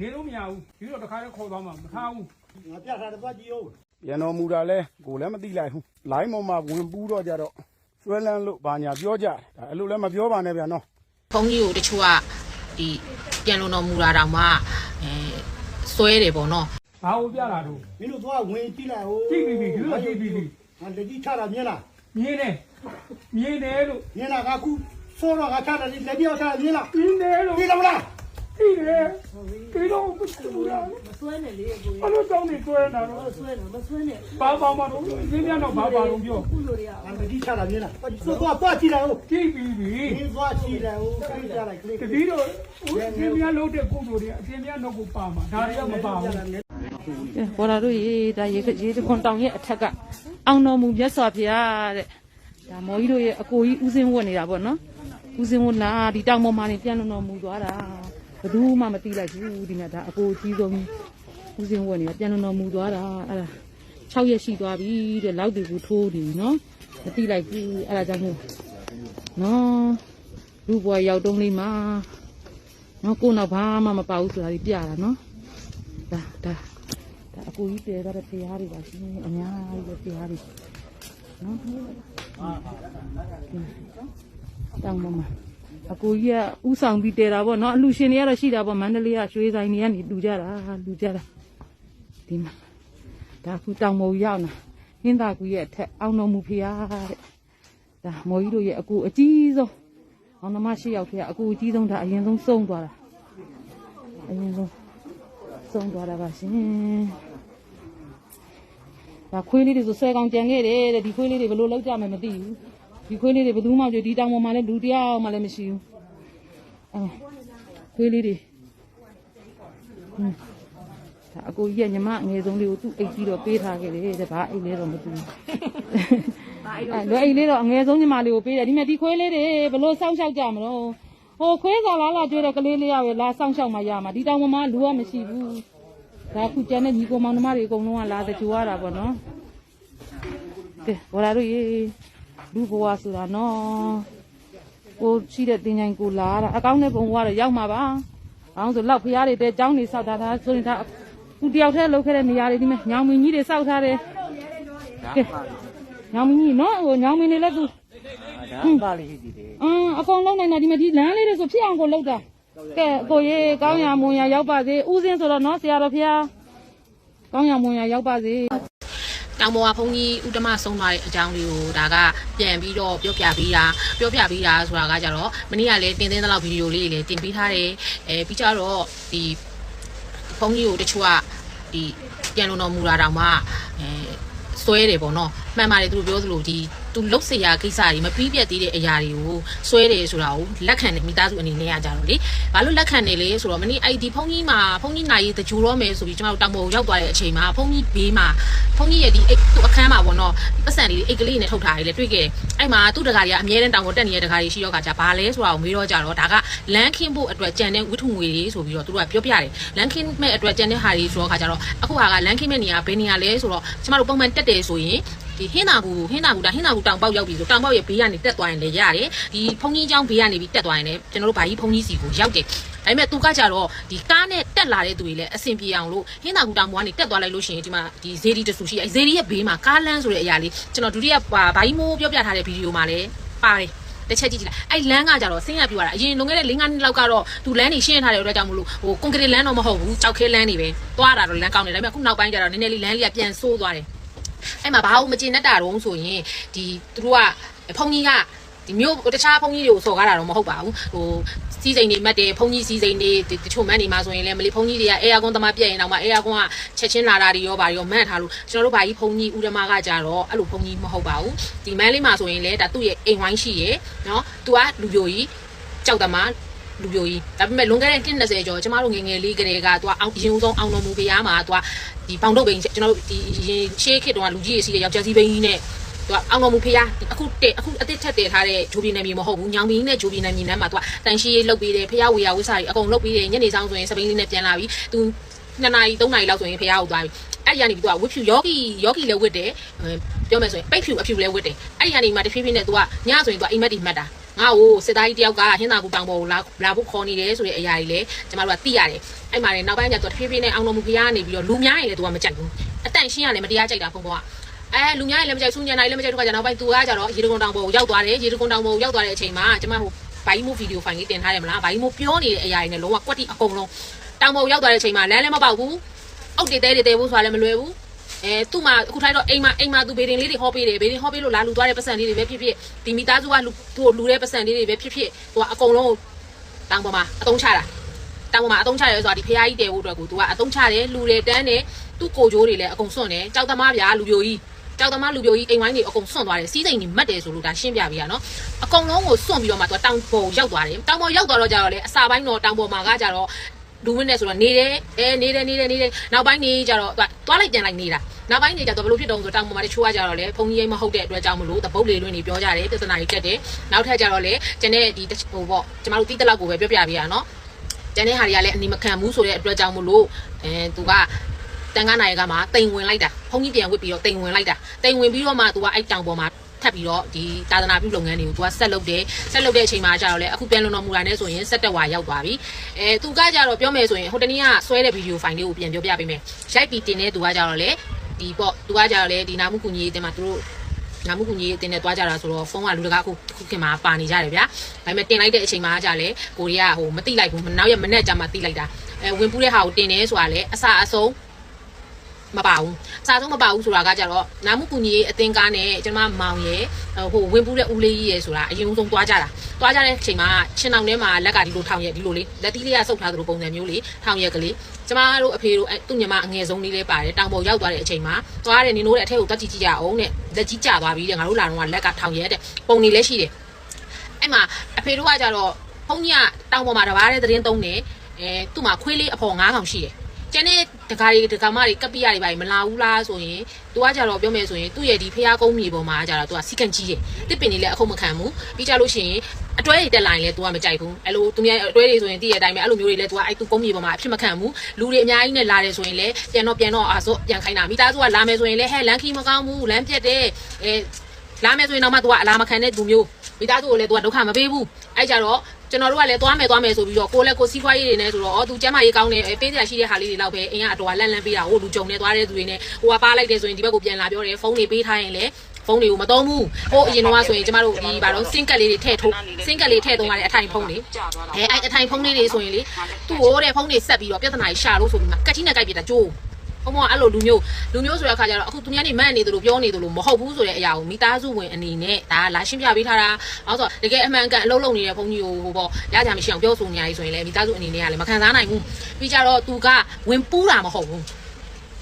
နေလို့မရဘူးဒီတော့တခါလေးခေါ်သွားမှာမထားဘူးငါပြထားတယ်သွားကြည့်အောင်ပြန်တော်မူတာလဲကိုလည်းမသိလိုက်ဘူးလိုင်းပေါ်မှာဝင်ပူးတော့ကြတော့ဆွဲလန်းလို့ဘာညာပြောကြတယ်ဒါအဲ့လိုလည်းမပြောပါနဲ့ဗျာနော်ဘုန်းကြီးကိုတချို့ကဒီပြန်လုံတော်မူတာတောင်မှအဲစွဲတယ်ပေါ့နော်ဘာကိုပြလာတော့မင်းတို့သွားဝင်ကြည့်လိုက်ဟိုကြည့်ပြီပြီဒီလိုကြည့်ပြီပြီငါလက်ကြီးချတာမြင်လားမြင်းတယ်မြင်းတယ်လို့မြင်လားကခုစောတော့ငါချတာလက်ကြီးချတာမြင်လားမြင်းတယ်လို့ကြည့်လား မလားကြည့်တယ်ဒီတော့မတူရမဆွဲနဲ့လေကိုဘာလို့တောင်းနေကျွဲနေတာတော့ဆွဲတော့မဆွဲနဲ့ဘာဘာမှတော့ရင်းရတော့ဘာဘာတော့ပြောကုလိုတွေကငါလက်ကြီးချတာမြင်လားသွားသွားသွားကြည့်လိုက်ဟိုကြည့်ပြီပြီမင်းသွားကြည့်လိုက်ဟိုခလေးကြလိုက်ကလေးတတိတော့အင်းများလုံးတဲ့ကုသိုလ်တွေအင်းများတော့ကိုပါမှာဒါတွေကမပါဘူးဘောလာတို့ရေဒါရေရေတခွန်တောင်ရဲ့အထက်ကအောင်တော်မူမြတ်စွာဘုရားတဲ့ဒါမော်ကြီးတို့ရဲ့အကိုကြီးဦးစင်းဝတ်နေတာပေါ့နော်ဦးစင်းဝတ်နာဒီတောင်ပေါ်မှာနေပြန်လုံတော်မူသွားတာ ဘယ်သူမှမသိလိုက်ဘူးဒီမှာဒါအကိုကြီးဆုံးဦးစင်းဝတ်နေတာပြန်လုံတော်မူသွားတာအဲ့ဒါ6ရက်ရှိသွားပြီတဲ့လောက်တူကိုထိုးနေနော်မသိလိုက်ဘူးအဲ့ဒါကြောင့်မို့နော်လူဘွားရောက်တုံးလေးမှာနော်ကိုယ်တော့ဘာမှမပါဘူးဆိုတာဒီပြတာနော်ဒါဒါဒါအကူကြီးတည်သွားတဲ့ဖရားတွေပါရှင်အများကြီးပဲဖရားတွေနော်တောင်းမမ အကူကြီးကဥဆောင်ပြီးတည်တာပေါ့နော်အလူရှင်တွေကတော့ရှိတာပေါ့မန္တလေးကရွှေဆိုင်တွေကနေလူကြတာလူကြတာဒီမှာဒါခုတောင်မိုးရောက်လာဟင်းသာကူရဲ့အထက်အောင်တော်မူဖရားတဲ့ဒါမော်ကြီးတို့ရဲ့အကူအကြီးဆုံးအောင်သမရှိရောက်ဖရားအကူအကြီးဆုံးဒါအရင်ဆုံးစုံသွားတာအရင်ဆုံးဆုံးသွားတာပါရှင်။ဒါခွေးလေးတွေဆိုဆယ်ကောင်ကြံခဲ့တယ်တဲ့ဒီခွေးလေးတွေဘယ်လိုလောက်ကြမယ်မသိဘူး။ ဒီခွေးလေးတွေဘယ်သူမှမကြည့်ဒီတောင်ပေါ်မှာလည်းလူတစ်ယောက်မှလည်းမရှိဘူး။အဲခွေးလေးတွေဟွန်းဒါအကိုကြီးကညီမအငယ်ဆုံးလေးကိုသူ့အိတ်ကြီးတော့ပေးထားခဲ့တယ်တဲ့ဘာအိတ်လဲတော့မသိဘူး။အဲလွယ်အိတ်လေးတော့အငယ်ဆုံးညီမလေးကိုပေးတယ်ဒီမဲ့ဒီခွေးလေးတွေဘယ်လိုစောင့်ရှောက်ကြမလို့ဟိုခွေးစားလားလားကျွေးတဲ့ကလေးလေးရပဲလာစောင့်ရှောက်မှရမှာဒီတောင်ပေါ်မှာလူကမရှိဘူးဒါခုကျန်တဲ့ညီကိုမောင်နှမတွေအကုန်လုံးကလာတကြွရတာပေါ့နော်ကဲဘောလာတို့ရေ လူဘဝဆိုတာနော်ကိုရှိတဲ့တင်ញိုင်ကိုလာတာအကောင်းတဲ့ဘုံဘဝတော့ရောက်မှာပါအောင်ဆိုလောက်ဖရားတွေတဲចောင်းနေစောက်တာဒါဆိုရင်ဒါသူတယောက်တည်းလောက်ခဲ့တဲ့နေရာတွေဒီမဲ့ညောင်မင်းကြီးတွေစောက်ထားတယ်ကဲညောင်မင်းကြီးနော်ဟိုညောင်မင်းတွေလည်းသူဒါပါလေးရှိသေးတယ်အင်းအကုန်လုံးနိုင်တာဒီမဲ့ဒီလမ်းလေးတွေဆိုဖြစ်အောင်ကိုလောက်တာကဲကိုရေကောင်းရမွန်ရရောက်ပါစေဥစဉ်ဆိုတော့နော်ဆရာတော်ဖရားကောင်းရမွန်ရရောက်ပါစေ တောင်ပေါ်ကဘုန်းကြီးဥတ္တမဆုံးသွားတဲ့အကြောင်းလေးကိုဒါကပြန်ပြီးတော့ပြောပြပေးတာပြောပြပေးတာဆိုတာကကြတော့မနေ့ကလည်းတင်သေးတဲ့လောက်ဗီဒီယိုလေးတွေလည်းတင်ပေးထားတယ်အဲပြီးကြတော့ဒီဘုန်းကြီးကိုတချို့ကဒီပြန်လုံတော်မူတာတောင်မှအဲစွဲတယ်ပေါ့နော် မှန်ပါတယ်သူတို့ပြောသလိုဒီသူလုတ်เสียကိစ္စတွေမပြီးပြတ်သေးတဲ့အရာတွေကိုစွဲတယ်ဆိုတာကိုလက်ခံတယ်မိသားစုအနေနဲ့ကကြတော့လေဘာလို့လက်ခံတယ်လဲဆိုတော့မနေ့အဲ့ဒီဖုန်းကြီးမှာဖုန်းကြီးနိုင်ရေးတကြိုတော့မယ်ဆိုပြီးကျွန်တော်တို့တောင်ပေါ်ကိုရောက်သွားတဲ့အချိန်မှာဖုန်းကြီးဘေးမှာဖုန်းကြီးရဲ့ဒီအိတ်သူ့အခန်းမှာပေါ့နော်ပတ်စံလေးအိတ်ကလေးနဲ့ထုတ်ထားတယ်လေတွေ့ခဲ့တယ်အဲ့မှာသူ့တကားတွေကအမြဲတမ်းတောင်ပေါ်တက်နေတဲ့တကားတွေရှိတော့ကကြဘာလဲဆိုတာကိုမေးတော့ကြတော့ဒါကလမ်းခင်းဖို့အတွက်ကြံတဲ့ဝတ္ထုငွေတွေဆိုပြီးတော့သူတို့ကပြောပြတယ်လမ်းခင်းမဲ့အတွက်ကြံတဲ့ဟာတွေဆိုတော့ခါကြတော့အခုဟာကလမ်းခင်းမဲ့နေရာဘယ်နေရာလဲဆိုတော့ကျမတို့ပုံမှန်တက်တယ်ဆိုရင် ဒီဟင်းသာကူဟင်းသာကူဒါဟင်းသာကူတောင်ပေါက်ရောက်ပြီဆိုတောင်ပေါက်ရဲ့ဘေးကနေတက်သွားရင်လည်းရတယ်ဒီဖုန်ကြီးเจ้าဘေးကနေပြီးတက်သွားရင်လည်းကျွန်တော်တို့ဗာကြီးဖုန်ကြီးစီကိုရောက်တယ်ဒါပေမဲ့သူကကြတော့ဒီကားနဲ့တက်လာတဲ့သူတွေလည်းအဆင်ပြေအောင်လို့ဟင်းသာကူတောင်ပေါ်ကနေတက်သွားလိုက်လို့ရှိရင်ဒီမှာဒီဇေဒီတဆူရှိအဲဇေဒီရဲ့ဘေးမှာကားလန်းဆိုတဲ့အရာလေးကျွန်တော်ဒုတိယဗာကြီးမိုးပြောပြထားတဲ့ဗီဒီယိုမှာလည်းပါတယ်တစ်ချက်ကြည့်ကြည့်လိုက်အဲ့လမ်းကကြတော့ဆင်းရပြရတာအရင်လွန်ခဲ့တဲ့၄၅နှစ်လောက်ကတော့သူလမ်းနေရှင်းထားတဲ့အတွက်ကြောင့်မလို့ဟိုကွန်ကရစ်လမ်းတော့မဟုတ်ဘူးကြောက်ခဲလမ်းနေပဲသွားတာတော့လမ်းကောင်းတယ်ဒါပေမဲ့အခုနောက်ပိုင်းကျတော့နည်းနည်းလေးလမ်းလေးကပြန်ဆိုးသွားတယ် အဲ့မှာဘာလို့မကျင်တတ်တာတော့ဆိုရင်ဒီသူတို့ကဖုန်ကြီးကဒီမျိုးတခြားဖုန်ကြီးတွေကိုစော်ကားတာတော့မဟုတ်ပါဘူးဟိုစီးစိမ်တွေမှတ်တယ်ဖုန်ကြီးစီးစိမ်တွေတချို့မန်းနေမှာဆိုရင်လည်းမလီဖုန်ကြီးတွေကအေယာကွန်သမားပြက်ရင်တော့မှအေယာကွန်ကချက်ချင်းလာတာတွေရောဘာတွေရောမန့်ထားလို့ကျွန်တော်တို့ဘာကြီးဖုန်ကြီးဦးဓမ္မကကြတော့အဲ့လိုဖုန်ကြီးမဟုတ်ပါဘူးဒီမန်းလေးမှာဆိုရင်လည်းဒါသူ့ရဲ့အိမ်ဝိုင်းရှိရယ်နော်သူကလူပြိုကြီးကြောက်သမား လူပြိုကြီးဒါပေမဲ့လွန်ခဲ့တဲ့20ကျော်ကျမတို့ငယ်ငယ်လေးကလေးကသူကအောင်ရင်ဦးဆုံးအောင်တော်မူဖရားမှာသူကဒီဘောင်တုတ်ဘိန်ကျွန်တော်တို့ဒီရင်ရှေးခေတ်တုန်းကလူကြီးရေးစီးတဲ့ယောက်ျားစီးဘိန်ကြီးနဲ့သူကအောင်တော်မူဖရားအခုတက်အခုအစ်စ်ထက်တည်ထားတဲ့ဂျိုဘီနယ်မြေမဟုတ်ဘူးညောင်ဘီနဲ့ဂျိုဘီနယ်မြေနဲ့မှာသူကတန်ရှီရေးလုတ်ပေးတယ်ဖရားဝေယဝိစာတွေအကုန်လုတ်ပေးတယ်ညနေဆောင်ဆိုရင်စပိန်လေးနဲ့ပြန်လာပြီးသူ2နာရီ3နာရီလောက်ဆိုရင်ဖရားကိုသွားပြီအဲ့ဒီကနေပြီးသူကဝစ်ဖြူယောဂီယောဂီလည်းဝစ်တယ်ပြောမယ်ဆိုရင်ပိတ်ဖြူအဖြူလည်းဝစ်တယ်အဲ့ဒီကနေမှတဖြည်းဖြည်းနဲ့သူကညဆိုရင်သူကအိမ်မက်တွေမှတ်တာ ငငါ့ကိုစစ်သားကြီးတယောက်ကဟင်းသာကူတောင်ပေါ်ကိုလာလာဖို့ခေါ်နေတယ်ဆိုတဲ့အရာတွေလည်းကျမတို့ကသိရတယ်အဲ့မှာလည်းနောက်ပိုင်းကျတော့တဖြည်းဖြည်းနဲ့အောင်တော်မူဖရားကနေပြီးတော့လူများရင်လည်းသူကမကြိုက်ဘူးအတန့်ရှင်းရလည်းမတရားကြိုက်တာဖုန်းပေါ်ကအဲလူများရင်လည်းမကြိုက်ဆူညံနိုင်လည်းမကြိုက်တော့ကကြနောက်ပိုင်းသူကကြတော့ရေတကုံတောင်ပေါ်ကိုရောက်သွားတယ်ရေတကုံတောင်ပေါ်ကိုရောက်သွားတဲ့အချိန်မှာကျမဟိုဘိုင်းမို့ဗီဒီယိုဖိုင်လေးတင်ထားတယ်မလားဘိုင်းမို့ပြောနေတဲ့အရာတွေနဲ့လုံးဝကွက်တိအကုန်လုံးတောင်ပေါ်ရောက်သွားတဲ့အချိန်မှာလမ်းလည်းမပေါက်ဘူးအောက်တေးတဲတေးဖို့ဆိုတာလည်းမလွယ်ဘူး အဲသူ့မှာအခုထိုက်တော့အိမ်မှာအိမ်မှာသူဘေဒင်လေးတွေဟောပေးတယ်ဘေဒင်ဟောပေးလို့လာလူသွားတဲ့ပတ်စံလေးတွေပဲဖြစ်ဖြစ်ဒီမိသားစုကလူသူ့ကိုလူတဲ့ပတ်စံလေးတွေပဲဖြစ်ဖြစ်သူကအကုန်လုံးတောင်ပေါ်မှာအတုံးချတာတောင်ပေါ်မှာအတုံးချတယ်ဆိုတာဒီဖះကြီးတဲဖို့အတွက်ကိုသူကအတုံးချတယ်လူတွေတန်းတယ်သူ့ကိုကြိုးတွေလည်းအကုန်စွန့်တယ်ကြောက်သမားဗျာလူပြိုကြီးကြောက်သမားလူပြိုကြီးအိမ်ဝိုင်းတွေအကုန်စွန့်သွားတယ်စီးစိမ်တွေမတ်တယ်ဆိုလို့ဒါရှင်းပြပြရနော်အကုန်လုံးကိုစွန့်ပြီးတော့မှသူကတောင်ပေါ်ရောက်သွားတယ်တောင်ပေါ်ရောက်သွားတော့ကြတော့လေအစာပိုင်းတော့တောင်ပေါ်မှာကကြတော့ လူဝင်နေဆိုတော့နေတယ်အဲနေတယ်နေတယ်နေတယ်နောက်ပိုင်းနေကြတော့သွားသွားလိုက်ပြန်လိုက်နေတာနောက်ပိုင်းနေကြတော့ဘယ်လိုဖြစ်တုံးဆိုတောင်ပေါ်မှာတချို့ကကြတော့လေဖုန်ကြီးရိမ်မဟုတ်တဲ့အတွက်ကြောင့်မလို့တပုတ်လေးလွင်းနေပြောကြတယ်ပြဿနာကြီးတက်တယ်နောက်ထပ်ကြတော့လေကျန်တဲ့ဒီဟိုပေါ့ကျမတို့တီးတက်လောက်ကိုပဲပြောပြပြရနော်ကျန်တဲ့ဟာတွေကလည်းအနီမခံဘူးဆိုတဲ့အတွက်ကြောင့်မလို့အဲသူကတန်ခါနိုင်ကမှတိမ်ဝင်လိုက်တာဖုန်ကြီးပြန်ဝစ်ပြီးတော့တိမ်ဝင်လိုက်တာတိမ်ဝင်ပြီးတော့မှသူကအဲ့တောင်ပေါ်မှာ ထပ်ပြီးတော့ဒီတာသနာပြုလုပ်ငန်းတွေကိုသူကဆက်လုပ်တယ်ဆက်လုပ်တဲ့အချိန်မှာကျတော့လေအခုပြန်လုံတော်မူတာနဲ့ဆိုရင်ဆက်တက်ဝါရောက်သွားပြီအဲသူကကြတော့ပြောမယ်ဆိုရင်ဟိုတနေ့ကဆွဲတဲ့ဗီဒီယိုဖိုင်လေးကိုပြန်ပြောပြပေးမယ်ရိုက်ပြီးတင်တဲ့သူကကြတော့လေဒီပေါ့သူကကြတော့လေဒီနာမှုကူညီရေးတင်မှာသူတို့နာမှုကူညီရေးအတင်းနဲ့တွားကြတာဆိုတော့ဖုန်းကလူတကာအခုခုခင်မှာပါနေကြတယ်ဗျာဒါပေမဲ့တင်လိုက်တဲ့အချိန်မှာကြာလေကိုရီးယားဟိုမတိလိုက်ဘူးနောက်ရက်မနေ့ကျမှတိလိုက်တာအဲဝင်ပူးတဲ့ဟာကိုတင်နေဆိုတာလေအစအဆုံး မပါဘူးအစားဆုံးမပါဘူးဆိုတာကကြတော့နာမှုကူညီရေးအသင်းကားနဲ့ကျွန်မမောင်ရဲ့ဟိုဝင်ပူးတဲ့ဦးလေးကြီးရဲ့ဆိုတာအရင်ဆုံးသွားကြတာသွားကြတဲ့အချိန်မှာချင်းအောင်ထဲမှာလက်ကဒီလိုထောင်ရက်ဒီလိုလေးလက်သီးလေးကဆုပ်ထားသလိုပုံစံမျိုးလေးထောင်ရက်ကလေးကျမတို့အဖေတို့သူ့ညီမအငယ်ဆုံးလေးလေးပါတယ်တောင်ပေါ်ရောက်သွားတဲ့အချိန်မှာသွားတယ်နင်တို့တဲ့အထက်ကိုတက်ကြည့်ကြည့်ရအောင်တဲ့လက်ကြီးကျသွားပြီတဲ့ငါတို့လာတော့ကလက်ကထောင်ရက်တဲ့ပုံနေလည်းရှိတယ်အဲ့မှာအဖေတို့ကကြတော့ဖုန်းကြီးကတောင်ပေါ်မှာတဘာတဲ့သတင်းသုံးနေအဲသူ့မှာခွေးလေးအဖော်9កောင်ရှိတယ် ကျန်တဲ့ဒကာတွေဒကာမတွေကပ်ပိရတွေပါမလာဘူးလားဆိုရင်သူကကြတော့ပြောမယ်ဆိုရင်သူ့ရဲ့ဒီဖះကုန်းမြေပေါ်မှာကြတော့သူကစီကန့်ကြီးတယ်တစ်ပင်တွေလည်းအခုမခံဘူးပြီးကြလို့ရှိရင်အတွဲတွေတက်လာရင်လည်းသူကမကြိုက်ဘူးအဲ့လိုသူများအတွဲတွေဆိုရင်တည့်ရတဲ့အတိုင်းပဲအဲ့လိုမျိုးတွေလည်းသူကအဲ့သူကုန်းမြေပေါ်မှာအဖြစ်မခံဘူးလူတွေအများကြီးနဲ့လာတယ်ဆိုရင်လည်းပြန်တော့ပြန်တော့အာဆိုပြန်ခိုင်းတာမိသားစုကလာမယ်ဆိုရင်လည်းဟဲ့လမ်းခီးမကောင်းဘူးလမ်းပြက်တယ်အဲလာမယ်ဆိုရင်တော့မှသူကအလာမခံတဲ့သူမျိုးမိသားစုကိုလည်းသူကဒုက္ခမပေးဘူးအဲ့ကြတော့ ကျွန်တော်တို့ကလည်းသွားမယ်သွားမယ်ဆိုပြီးတော့ကိုယ်လည်းကိုစီးပွားရေးတွေနဲ့ဆိုတော့အော်သူကျမ်းမာရေးကောင်းတယ်ပေးစရာရှိတဲ့ဟာလေးတွေလောက်ပဲအင်းကအတော်လန့်လန့်ပေးတာဟိုလူကြုံနေသွားတဲ့သူတွေနဲ့ဟိုကပါလိုက်တယ်ဆိုရင်ဒီဘက်ကိုပြန်လာပြောတယ်ဖုန်းတွေပေးထားရင်လည်းဖုန်းတွေကိုမသုံးဘူးဟိုအရင်တော့ဆိုရင်ကျမတို့ဒီဘာလို့စင်ကက်လေးတွေထည့်ထိုးစင်ကက်လေးထည့်သုံးရတဲ့အထိုင်ဖုန်းတွေအဲအဲ့အထိုင်ဖုန်းလေးတွေဆိုရင်လေသူ့ဟိုတဲ့ဖုန်းတွေဆက်ပြီးတော့ပြဿနာကြီးရှာလို့ဆိုပြီးမှကက်ချီနဲ့ကြိုက်ပြတာကြိုး ဘုံဘအဲ့လိုလူမျိုးလူမျိုးဆိုတဲ့အခါကျတော့အခုသူများနေမန့်နေသလိုပြောနေသလိုမဟုတ်ဘူးဆိုတဲ့အရာကိုမိသားစုဝင်အနေနဲ့ဒါလာရှင်းပြပေးထားတာအော်ဆိုတကယ်အမှန်ကန်အလုံးလုံးနေတဲ့ဘုန်းကြီးကိုဟိုပေါ့ရကြမရှိအောင်ပြောဆိုနေရည်ဆိုရင်လည်းမိသားစုအနေနဲ့ကလည်းမခံစားနိုင်ဘူးပြီးကြတော့သူကဝင်ပူးတာမဟုတ်ဘူး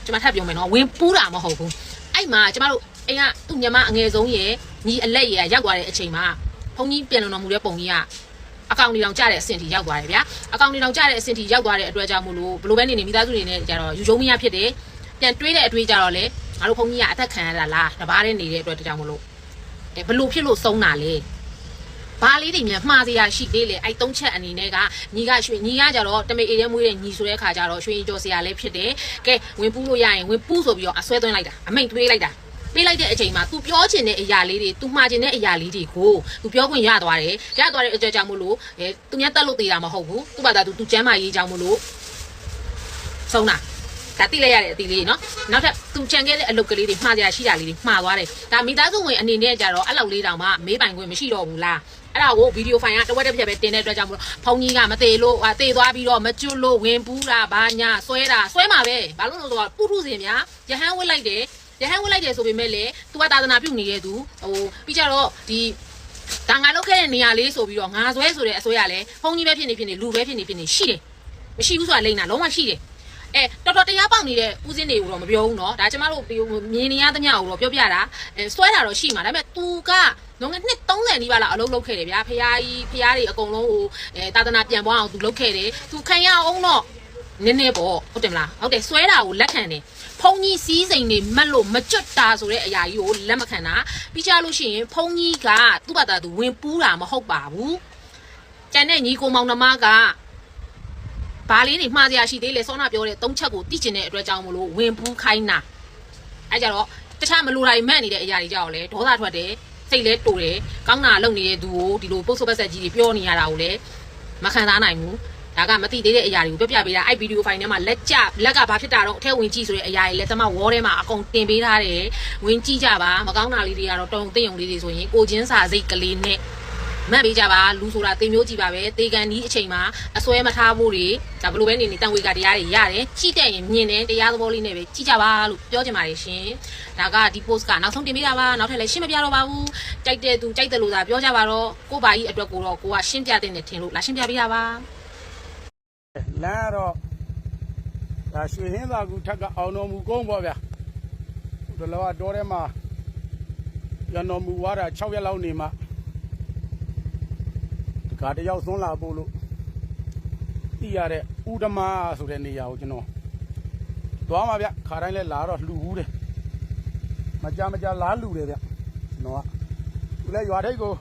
ကျွန်မထပ်ပြောမယ်နော်ဝင်ပူးတာမဟုတ်ဘူးအဲ့မှာကျမတို့အိမ်ကသူ့ညီမအငယ်ဆုံးရဲ့ညီအလက်ရဲ့ရောက်သွားတဲ့အချိန်မှာဘုန်းကြီးပြန်လုံတော်မူတဲ့ပုံကြီးက အကောင့်တွေတောင်ကြတဲ့အဆင့်ထိရောက်သွားတယ်ဗျာအကောင့်တွေတောင်ကြတဲ့အဆင့်ထိရောက်သွားတဲ့အတွက်ကြောင့်မို့လို့ဘလိုပဲနေနေမိသားစုတွေနဲ့ကြတော့ယူကျုံမရဖြစ်တယ်ပြန်တွေးတဲ့အတွေးကြတော့လေငါတို့ဘုန်းကြီးကအသက်ခံရတာလားတပားတဲ့နေတဲ့အတွက်တကြောင်မို့လို့အဲဘလို့ဖြစ်လို့ဆုံးတာလဲဘာလေးတွေမြန်မှားစရာရှိသေးလေအဲ့သုံးချက်အနေနဲ့ကညီကရွှေညီကကြတော့တမေအေးရဲမွေးတဲ့ညီဆိုတဲ့အခါကျတော့ရွှေရင်ကျော်စရာလည်းဖြစ်တယ်ကဲဝင်ပူးလို့ရရင်ဝင်ပူးဆိုပြီးတော့အဆွဲသွင်းလိုက်တာအမိန်သွေးလိုက်တာ ပေးလိုက်တဲ့အချိန်မှာ तू ပြောချင်တဲ့အရာလေးတွေ तू မှားချင်တဲ့အရာလေးတွေကို तू ပြောခွင့်ရသွားတယ်ရသွားတဲ့အကြောင်းမို့လို့အဲသူများတက်လို့သေးတာမဟုတ်ဘူးသူ့ဘာသာ तू तू ကျမ်းမာရေးကြောင်းမို့လို့ဆုံးတာဒါတိလိုက်ရတဲ့အတီလေးနော်နောက်ထပ်သူကြံခဲ့တဲ့အလုပ်ကလေးတွေမှားကြရရှိတာလေးတွေမှားသွားတယ်ဒါမိသားစုဝင်အနေနဲ့ကြတော့အဲ့လောက်လေးတောင်မှမေးပိုင်ခွင့်မရှိတော့ဘူးလားအဲ့ဒါကိုဗီဒီယိုဖိုင်ကတဝက်တစ်ပြက်ပဲတင်တဲ့အတွက်ကြောင့်မလို့ဖုန်းကြီးကမသေးလို့ဟာသေသွားပြီးတော့မကျွတ်လို့ဝင်ပူးတာဘာညာဆွဲတာဆွဲမှာပဲဘာလို့လဲဆိုတော့ပုထုစင်များရဟန်းဝစ်လိုက်တယ် ရဟန်းဝစ်လိုက်တယ်ဆိုပေမဲ့လေ तू ကသာသနာပြုနေတဲ့သူဟိုပြီးကြတော့ဒီဒါငါလောက်ခဲ့တဲ့နေရာလေးဆိုပြီးတော့ငါဆွဲဆိုတဲ့အဆွဲရလဲဖုန်းကြီးပဲဖြစ်နေဖြစ်နေလူပဲဖြစ်နေဖြစ်နေရှိတယ်မရှိဘူးဆိုတာလိမ့်တာလုံးဝရှိတယ်အဲတော်တော်တရားပေါက်နေတဲ့ဦးစင်းတွေကိုတော့မပြောဘူးเนาะဒါကျမတို့မြင်နေရသမျှကိုတော့ပြောပြတာအဲဆွဲတာတော့ရှိမှာဒါပေမဲ့ तू ကလုံးငယ်နှစ်30နီးပါးလောက်အလုပ်လုပ်ခဲ့တယ်ဗျာဖရားကြီးဖရားတွေအကုန်လုံးဟိုအဲတာသနာပြန်ပွားအောင် तू လုပ်ခဲ့တယ် तू ခံရအောင်တော့နည်းနည်းပေါ့ဟုတ်တယ်မလားဟုတ်တယ်ဆွဲတာကိုလက်ခံတယ် ဖုံကြီးစီးစိမ်တွေမက်လို့မကြွတ်တာဆိုတဲ့အရာကြီးကိုလက်မခံတာပြီးကြလို့ရှိရင်ဖုံကြီးကသူ့ဘာသာသူဝင်ပူးတာမဟုတ်ပါဘူးကျန်တဲ့ညီကိုမောင်နှမကဘာလေးတွေမှားစရာရှိသေးလဲစောနာပြောတဲ့သုံးချက်ကိုသိကျင်တဲ့အတွက်ကြောင့်မလို့ဝင်ပူးခိုင်းတာအဲကြတော့တခြားမလိုတာတွေမှတ်နေတဲ့အရာတွေကြောက်လဲဒေါသထွက်တယ်စိတ်လဲတူတယ်ကောင်းတာလုပ်နေတဲ့သူကိုဒီလိုပုတ်ဆုပ်ပတ်ဆက်ကြီးတွေပြောနေရတာကိုလည်းမခံစားနိုင်ဘူး ဒါကမသိသေးတဲ့အရာတွေကိုပြောပြပေးတာအဲ့ဗီဒီယိုဖိုင်ထဲမှာလက်ကျလက်ကဘာဖြစ်တာတော့အထက်ဝင်ကြည့်ဆိုတဲ့အရာတွေလည်းတမဝေါ်ထဲမှာအကုန်တင်ပေးထားတယ်ဝင်ကြည့်ကြပါမကောင်းတာလေးတွေကတော့တုံသိယုံလေးတွေဆိုရင်ကိုချင်းစာစိတ်ကလေးနဲ့မှတ်ပေးကြပါလူဆိုတာတင်မျိုးကြည့်ပါပဲတေကန်ဒီအချိန်မှာအစွဲမထားဖို့တွေဒါဘယ်လိုပဲနေနေတန်ဝေကတရားတွေရတယ်ကြည့်တဲ့ရင်မြင်တယ်တရားသဘောလေးနဲ့ပဲကြည့်ကြပါလို့ပြောချင်ပါတယ်ရှင်ဒါကဒီ post ကနောက်ဆုံးတင်ပေးတာပါနောက်ထပ်လည်းရှင်းမပြတော့ပါဘူးကြိုက်တဲ့သူကြိုက်တယ်လို့သာပြောကြပါတော့ကိုပါကြီးအတွက်ကိုတော့ကိုကရှင်းပြတဲ့နဲ့ထင်လို့လာရှင်းပြပေးတာပါ လမ်းကတော့ဒါရွှေဟင်းသာကူထက်ကအောင်တော်မူကုန်းပေါ့ဗျာဒီလောကတော့ထဲမှာရန်တော်မူဝါတာ6ရက်လောက်နေမှဒီကတယောက်သွန်းလာပို့လို့သိရတဲ့ဥဒမဆိုတဲ့နေရာကိုကျွန်တော်သွားမှာဗျခါတိုင်းလဲလာတော့လှူဘူးတယ်မကြမကြလာလှူတယ်ဗျကျွန်တော်ကသူလဲရွာထိပ်ကို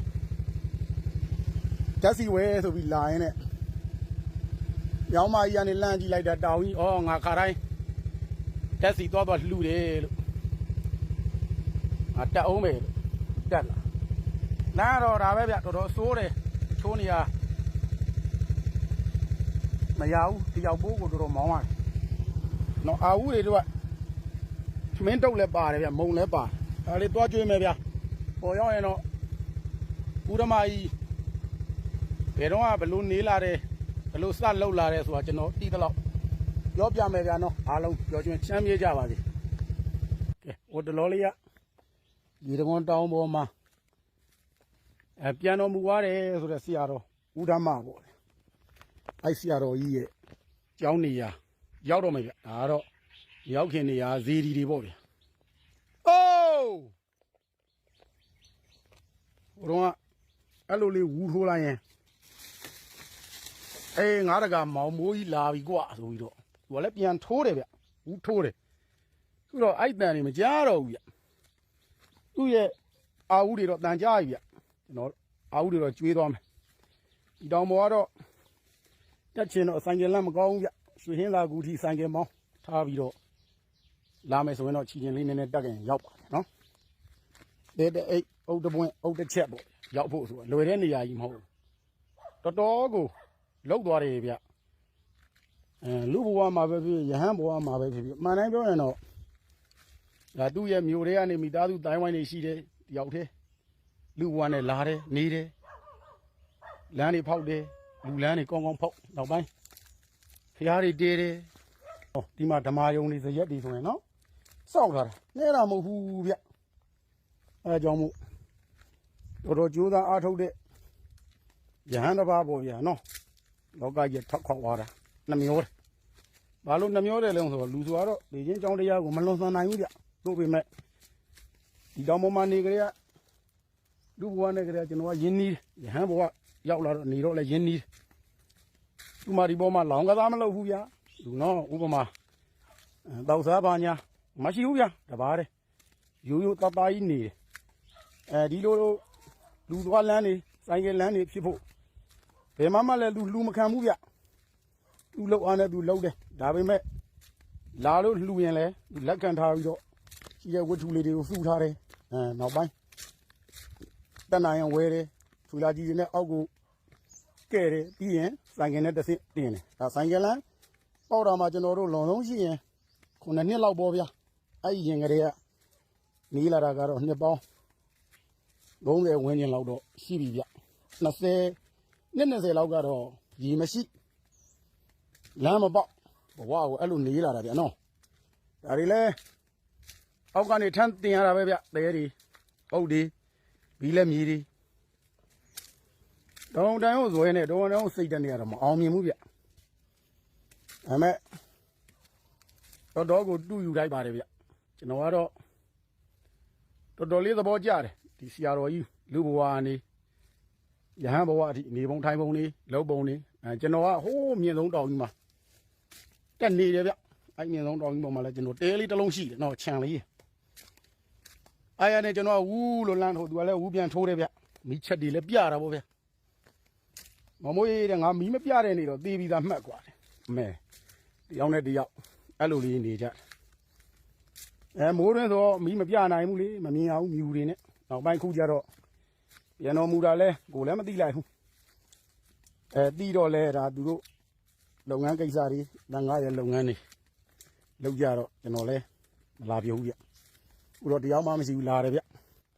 ဓာတ်စီဝဲဆိုပြီးလာရင်နဲ့ ရောင်းမကြီးကနေလန့်ကြည့်လိုက်တာတောင်ကြီးဩငါခါတိုင်းတက်စီသွားသွားလှူတယ်လို့ငါတက်အောင်ပဲလို့တက်လာနားတော့ဒါပဲဗျတော်တော်စိုးတယ်ချိုးနေရမရဘူးတယောက်ပိုးကိုတော်တော်မောင်းရတယ်နော်အာဦးတွေတို့ကသမင်းတုတ်လည်းပါတယ်ဗျမုံလည်းပါတယ်ဒါလေးသွားကျွေးမယ်ဗျပေါ်ရောက်ရင်တော့ဦးဓမ္မကြီးဘယ်တော့ကဘလို့နေလာတယ်ဘယ် လိုစလောက်လာတယ်ဆိုတာကျွန်တော်တီးတော့ပြောပြမယ်ဗျာနော်အားလုံးပြောချင်းချမ်းမြေ့ကြပါစေကဲဟိုတလောလေးကဒီတကွန်တောင်းပေါ်မှာအဲပြန်တော်မူသွားတယ်ဆိုတဲ့ဆရာတော်ဦးဓမ္မပေါ့အဲ့ဆရာတော်ကြီးရဲ့ကျောင်းနေရာရောက်တော့မယ်ဗျဒါကတော့ရောက်ခင်နေရာဇေဒီတွေပေါ့ဗျအိုးဟိုတော့ကအဲ့လိုလေးဝူထိုးလိုက်ရင် အေးငါတကမောင်မိုးကြီးလာပြီကွာဆိုပြီးတော့သူကလည်းပြန်ထိုးတယ်ဗျဘူးထိုးတယ်သူတော့အဲ့တန်နေမကြားတော့ဘူးဗျသူ့ရဲ့အာဝူတွေတော့တန်ကြားပြီဗျကျွန်တော်အာဝူတွေတော့ကျွေးသွားမယ်ဒီတောင်ပေါ်ကတော့တက်ချင်တော့ဆိုင်ကယ်လမ်းမကောင်းဘူးဗျရွှေဟင်းလာကူထီဆိုင်ကယ်မောင်းထားပြီးတော့လာမယ်ဆိုရင်တော့ချီချင်းလေးနည်းနည်းတက်ခင်ရောက်ပါတယ်နော်တဲ့တဲ့အိတ်အုတ်တပွင့်အုတ်တစ်ချက်ပေါ့ရောက်ဖို့ဆိုတော့လွယ်တဲ့နေရာကြီးမဟုတ်ဘူးတော်တော်ကို လောက်သွားတယ်ဗျအဲလူဘဝမှာပဲဖြစ်ဖြစ်ယဟန်ဘဝမှာပဲဖြစ်ဖြစ်အမှန်တိုင်းပြောရင်တော့ဒါသူ့ရဲ့မျိုးတွေကနေမိသားစုတိုင်းဝိုင်းနေရှိတယ်တယောက်တည်းလူဘဝနဲ့လာတယ်နေတယ်လမ်းတွေဖောက်တယ်လူလမ်းတွေကောင်းကောင်းဖောက်နောက်ပိုင်းဖျားတွေတေးတယ်ဟောဒီမှာဓမ္မယုံတွေဇရက်တွေဆိုရင်နော်စောက်ထားတာနဲတာမဟုတ်ဘူးဗျအဲဒါကြောင့်မို့တော်တော်ကြိုးစားအားထုတ်တဲ့ယဟန်တစ်ပါးပေါ့ဗျာနော် လောကကြီးထောက်ခေါက်သွားတာနှမျောတယ်ဘာလို့နှမျောတယ်လဲဆိုတော့လူဆိုတော့လေချင်းကြောင်းတရားကိုမလွန်ဆန်နိုင်ဘူးဗျတို့ပေမဲ့ဒီတောင်ပေါ်မှာနေကြရလူဘဝနဲ့ကြရကျွန်တော်ကယင်းနီးရဟန်းဘဝရောက်လာတော့နေတော့လဲယင်းနီးသူမဒီပေါ်မှာလောင်ကစားမလုပ်ဘူးဗျလူနော်ဥပမာတောက်စားပါညာမရှိဘူးဗျတပါးတယ်ရိုးရိုးတတကြီးနေတယ်အဲဒီလိုလူသွားလမ်းနေဆိုင်ကလမ်းနေဖြစ်ဖို့ ဘယ်မှမလဲလူလူမခံဘူးဗျသူလောက်အားနဲ့သူလောက်တယ်ဒါပေမဲ့လာလို့လှူရင်လဲသူလက်ခံထားပြီးတော့ရှိတဲ့ဝတ္ထုလေးတွေကိုစုထားတယ်အဲနောက်ပိုင်းတက်နိုင်ရင်ဝဲတယ်ထူလာကြီးတွေနဲ့အောက်ကိုကဲတယ်ပြီးရင်ဆိုင်ကယ်နဲ့တစ်ဆင့်တင်တယ်ဒါဆိုင်ကယ်လမ်းပေါက်တာမှာကျွန်တော်တို့လွန်လုံးရှိရင်ခုနှစ်နှစ်လောက်ပေါ့ဗျာအဲ့ဒီရင်ကလေးကနေလာတာကတော့နှစ်ပေါင်း30ဝန်းကျင်လောက်တော့ရှိပြီဗျ20 နှစ်20လောက်ကတော့ရေမရှိလမ်းမပေါက်ဘဝကိုအဲ့လိုနေလာတာဗျနော်ဒါတွေလဲအောက်ကနေထမ်းတင်ရတာပဲဗျတဲတွေပုတ်တွေဘီလက်မြေတွေတောင်တိုင်ကိုဇွဲနေတောင်တိုင်ကိုစိတ်တက်နေရတော့မအောင်မြင်ဘူးဗျဒါမဲ့တော်တော်ကိုတူယူလိုက်ပါတယ်ဗျကျွန်တော်ကတော့တော်တော်လေးသဘောကျတယ်ဒီဆရာတော်ကြီးလူဘဝကနေ ရဟန်းဘဝအထိနေပုံထိုင်ပုံလေးလုံးပုံလေးအဲကျွန်တော်ကဟိုးမြင့်ဆုံးတောင်ကြီးမှာတက်နေတယ်ဗျအဲ့မြင့်ဆုံးတောင်ကြီးပေါ်မှာလဲကျွန်တော်တဲလေးတစ်လုံးရှိတယ်နော်ခြံလေးအဲ့ရနဲ့ကျွန်တော်ကဝူးလို့လမ်းထိုးသူကလည်းဝူးပြန်ထိုးတယ်ဗျမီးချက်တွေလည်းပြတာပေါ့ဗျမမိုးရေးတဲ့ငါမီးမပြတဲ့နေတော့တေးပြီးသားမှတ်กว่าတယ်အမဲတယောက်နဲ့တယောက်အဲ့လိုလေးနေကြအဲမိုးတွင်းဆိုမီးမပြနိုင်ဘူးလေမမြင်အောင်မြူတွေနဲ့နောက်ပိုင်းခုကျတော့ ပြန်တော်မူတာလဲကိုလည်းမသိလိုက်ဘူးအဲတီးတော့လဲဒါသူတို့လုပ်ငန်းကိစ္စတွေတန်ငါရဲ့လုပ်ငန်းတွေလုပ်ကြတော့ကျွန်တော်လဲမလာပြဘူးဗျဥတော့တရားမှမရှိဘူးလာတယ်ဗျ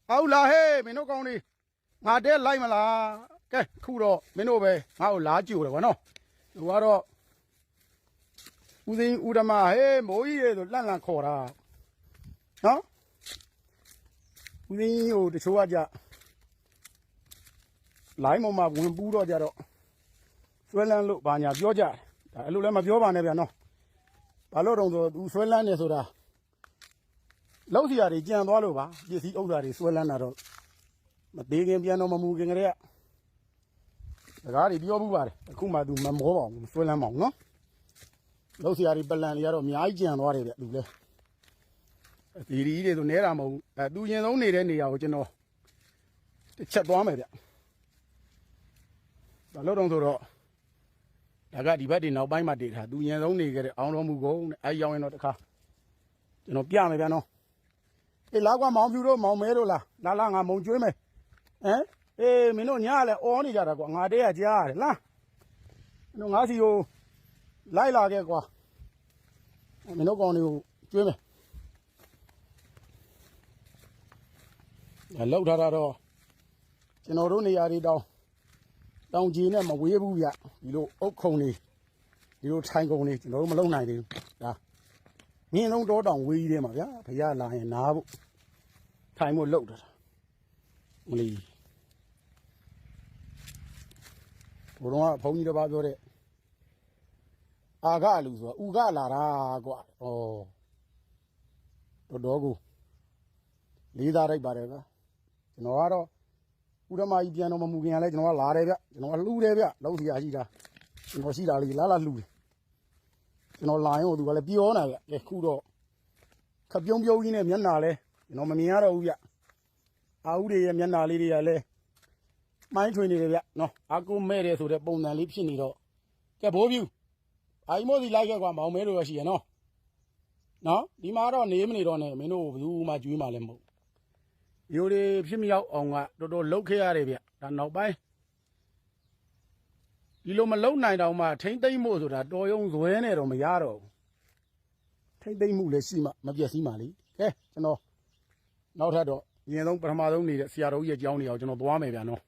အောက်လာဟေးမင်းတို့ကောင်းလေးငါတဲလိုက်မလားကဲခုတော့မင်းတို့ပဲငါ့ကိုလာကြည့်တယ်ဗောနော်သူကတော့ဦးသိန်းဦးဓမ္မဟေးမိုးကြီးရေဆိုလန့်လန့်ခေါ်တာနော်ဦးသိန်းဟိုတချို့ကကြ လိုင်းပေါ်မှာဝင်ပူးတော့ကြတော့ဆွဲလန်းလို့ဘာညာပြောကြတယ်ဒါအဲ့လိုလည်းမပြောပါနဲ့ဗျာနော်ဘာလို့တော့ဆိုသူဆွဲလန်းနေဆိုတာလောက်စီရာတွေကြံသွားလို့ပါပစ္စည်းဥစ္စာတွေဆွဲလန်းတာတော့မသေးခင်ပြန်တော့မမူခင်ကလေးကစကားတွေပြောဘူးပါတယ်အခုမှသူမမောပါဘူးဆွဲလန်းမအောင်နော်လောက်စီရာတွေပလန်တွေကတော့အများကြီးကြံသွားတယ်ဗျသူလည်းဒီဒီတွေဆိုနဲတာမဟုတ်ဘူးအဲသူရင်ဆုံးနေတဲ့နေရာကိုကျွန်တော်တစ်ချက်သွားမယ်ဗျ ဘာလို့တော့ဆိုတော့ဒါကဒီဘက်ဒီနောက်ပိုင်းမှာတည်ထားသူရင်ဆုံးနေခဲ့တဲ့အောင်တော်မူကုန်းတဲ့အဲရောက်ရင်တော့တခါကျွန်တော်ပြမယ်ဗျာနော်အေးလာကွာမောင်ဖြူတို့မောင်မဲတို့လားလာလာငါမုံကျွေးမယ်ဟမ်အေးမင်းတို့ညားလဲအော်နေကြတာကွာငါတည်းကကြားရတယ်လားမင်းတို့ငါစီကိုလိုက်လာခဲ့ကွာမင်းတို့ကောင်တွေကိုကျွေးမယ်အဲလောက်ထားတာတော့ကျွန်တော်တို့နေရာတွေတောင်း တောင်ကြီးနဲ့မဝေးဘူးဗျဒီလိုအုတ်ခုံတွေဒီလိုထိုင်ခုံတွေကျွန်တော်တို့မလုံနိုင်သေးဘူးဒါမြင်းလုံးတော့တောင်ဝေးကြီးတယ်မှာဗျာဖရလာရင်နားဖို့ထိုင်ဖို့လောက်တာမလီဘုံတော့ဘုန်းကြီးတစ်ပါးပြောတဲ့အာဂလူဆိုတာဥကလာတာကွာဩတော်တော်ကိုလေးစားလိုက်ပါတယ်ဗျာကျွန်တော်ကတော့ ဥဒမကြီးပြန်တော့မမူခင်ကလည်းကျွန်တော်ကလာတယ်ဗျကျွန်တော်ကလှူတယ်ဗျလုံးစီရရှိတာကျွန်တော်ရှိတာလေးလာလာလှူတယ်ကျွန်တော်လာရင်ဟိုသူကလည်းပြောနေတာဗျကဲခုတော့ခပ်ပြုံးပြုံးကြီးနဲ့မျက်နာလဲကျွန်တော်မမြင်ရတော့ဘူးဗျအာဟုတွေရဲ့မျက်နာလေးတွေကလည်းမိုင်းထွင်နေတယ်ဗျနော်အာကုမဲ့တယ်ဆိုတဲ့ပုံစံလေးဖြစ်နေတော့ကဲဘိုးပြူအိုင်မို့စီလိုက်ခဲ့ကွာမောင်မဲတို့ရရှိရနော်နော်ဒီမှာတော့နေမနေတော့နဲ့မင်းတို့ဘယ်သူမှကျွေးမှလည်းမဟုတ် ရိုးတွေဖြစ်မြောက်အောင်ကတော်တော်လှုပ်ခဲ့ရတယ်ဗျဒါနောက်ပိုင်းဒီလိုမလုံနိုင်တော့မှထိမ့်သိမ့်မှုဆိုတာတော်ရုံဇွဲနဲ့တော့မရတော့ဘူးထိမ့်သိမ့်မှုလည်းရှိမှမပြည့်စည်မှလေကဲကျွန်တော်နောက်ထပ်တော့အရင်ဆုံးပထမဆုံးနေတဲ့ဆရာတော်ကြီးရဲ့အကြောင်းတွေအောင်ကျွန်တော်သွားမယ်ဗျာနော်